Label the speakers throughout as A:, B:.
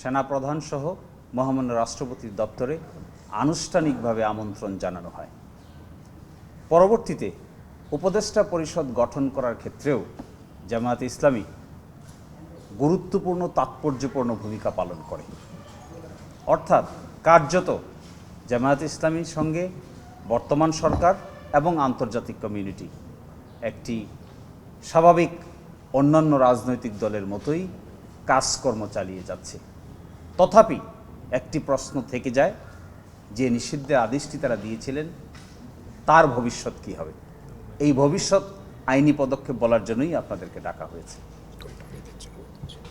A: সেনাপ্রধান সহ মহামান্য রাষ্ট্রপতির দপ্তরে আনুষ্ঠানিকভাবে আমন্ত্রণ জানানো হয়। পরবর্তীতে উপদেষ্টা পরিষদ গঠন করার ক্ষেত্রেও জামায়াত ইসলামী গুরুত্বপূর্ণ, তাৎপর্যপূর্ণ ভূমিকা পালন করে। অর্থাৎ কার্যত জামায়াত ইসলামীর সঙ্গে বর্তমান সরকার এবং আন্তর্জাতিক কমিউনিটি একটি স্বাভাবিক অন্যান্য রাজনৈতিক দলের মতোই কাজকর্ম চালিয়ে যাচ্ছে। তথাপি একটি প্রশ্ন থেকে যায়, যে নিষিদ্ধের আদেশটি তারা দিয়েছিলেন, তার ভবিষ্যৎ কী হবে? এই ভবিষ্যৎ আইনি পদক্ষেপ বলার জন্যই আপনাদেরকে ডাকা হয়েছে।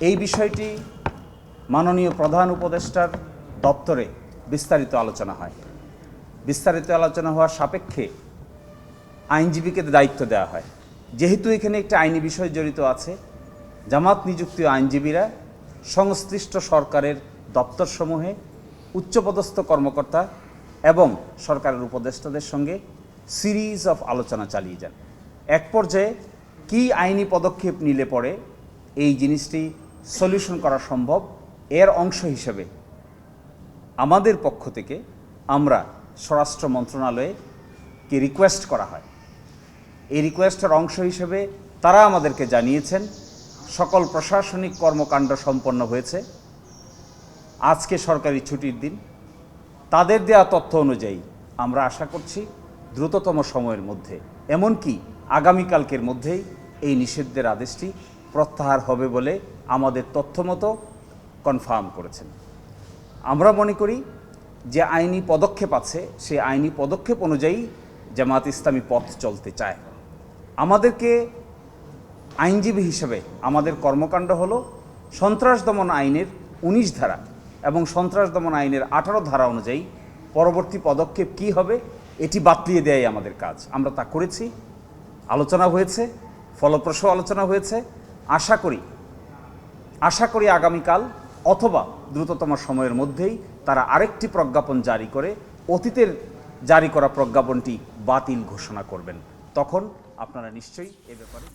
A: এই বিষয়টি মাননীয় প্রধান উপদেষ্টার দপ্তরে বিস্তারিত আলোচনা হয়। বিস্তারিত আলোচনা হওয়ার সাপেক্ষে আইনজীবীকে দায়িত্ব দেওয়া হয়। যেহেতু এখানে একটি আইনি বিষয় জড়িত আছে, জামাত নিযুক্ত আইনজীবীরা সংশ্লিষ্ট সরকারের দপ্তরসমূহে উচ্চপদস্থ কর্মকর্তা এবং সরকারের উপদেষ্টাদের সঙ্গে সিরিজ অফ আলোচনা চালিয়ে যান। এক পর্যায়ে কী আইনি পদক্ষেপ নিলে পরে এই জিনিসটি সলিউশন করা সম্ভব এর অংশ হিসেবে আমাদের পক্ষ থেকে আমরা স্বরাষ্ট্র মন্ত্রণালয়ে কে রিকোয়েস্ট করা হয়। এই রিকোয়েস্টের অংশ হিসেবে তারা আমাদেরকে জানিয়েছেন, সকল প্রশাসনিক কর্মকাণ্ড সম্পন্ন হয়েছে আজকে সরকারি ছুটির দিন। তাদের দেয়া তথ্য অনুযায়ী আমরা আশা করছি দ্রুততম সময়ের মধ্যে, এমনকি আগামীকালকের মধ্যেই এই নিষিদ্ধের আদেশটি প্রত্যাহার হবে বলে আমাদের তথ্যমতো কনফার্ম করেছেন। আমরা মনে করি যে আইনি পদক্ষেপ আছে, সেই আইনি পদক্ষেপ অনুযায়ী জামাত ইসলামী পথ চলতে চায়। আমাদেরকে আইনজীবী হিসেবে আমাদের কর্মকাণ্ড হলো সন্ত্রাস দমন আইনের উনিশ ধারা। এবং সন্ত্রাস দমন আইনের আঠারো ধারা অনুযায়ী পরবর্তী পদক্ষেপ কি হবে, এটি বাতলিয়ে দেয়াই আমাদের কাজ। আমরা তা করেছি, আলোচনা হয়েছে, ফলপ্রসূ আলোচনা হয়েছে। আশা করি আশা করি আগামীকাল অথবা দ্রুততম সময়ের মধ্যেই তারা আরেকটি প্রজ্ঞাপন জারি করে, অতীতের জারি করা প্রজ্ঞাপনটি বাতিল ঘোষণা করবেন। তখন আপনারা নিশ্চয়ই এ ব্যাপারে